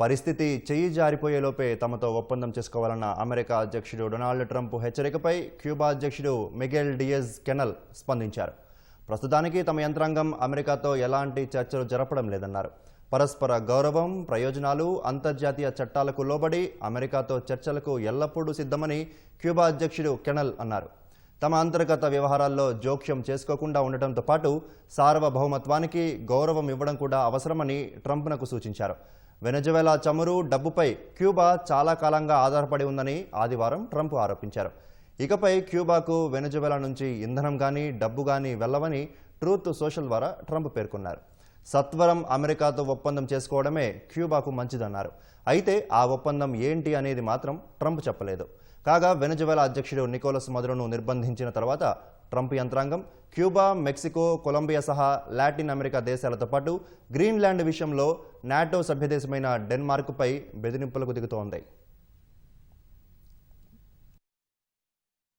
పరిస్థితి చెయ్యి జారిపోయేలోపే తమతో ఒప్పందం చేసుకోవాలన్న అమెరికా అధ్యక్షుడు డొనాల్డ్ ట్రంప్ హెచ్చరికపై క్యూబా అధ్యక్షుడు మిగెల్ డియజ్ కెనల్ స్పందించారు. ప్రస్తుతానికి తమ యంత్రాంగం అమెరికాతో ఎలాంటి చర్చలు జరపడం లేదన్నారు. పరస్పర గౌరవం ప్రయోజనాలు అంతర్జాతీయ చట్టాలకు లోబడి అమెరికాతో చర్చలకు ఎల్లప్పుడూ సిద్ధమని క్యూబా అధ్యక్షుడు కెనల్ అన్నారు. తమ అంతర్గత వ్యవహారాల్లో జోక్యం చేసుకోకుండా ఉండటంతో పాటు సార్వభౌమత్వానికి గౌరవం ఇవ్వడం కూడా అవసరమని ట్రంప్నకు సూచించారు. వెనజువెలా చమురు డబ్బుపై క్యూబా చాలా కాలంగా ఆధారపడి ఉందని ఆదివారం ట్రంప్ ఆరోపించారు. ఇకపై క్యూబాకు వెనజువెలా నుంచి ఇంధనం కానీ డబ్బు కానీ వెళ్ళవని ట్రూత్ సోషల్ ద్వారా ట్రంప్ పేర్కొన్నారు. సత్వరం అమెరికాతో ఒప్పందం చేసుకోవడమే క్యూబాకు మంచిదన్నారు. అయితే ఆ ఒప్పందం ఏంటి అనేది మాత్రం ట్రంప్ చెప్పలేదు. కాగా వెనజువెలా అధ్యక్షుడు నికోలస్ మదురును నిర్బంధించిన తర్వాత ట్రంప్ యంత్రాంగం క్యూబా మెక్సికో కొలంబియా సహా లాటిన్ అమెరికా దేశాలతో పాటు గ్రీన్లాండ్ విషయంలో నాటో సభ్యదేశమైన డెన్మార్క్పై బెదిరింపులకు దిగుతోంది.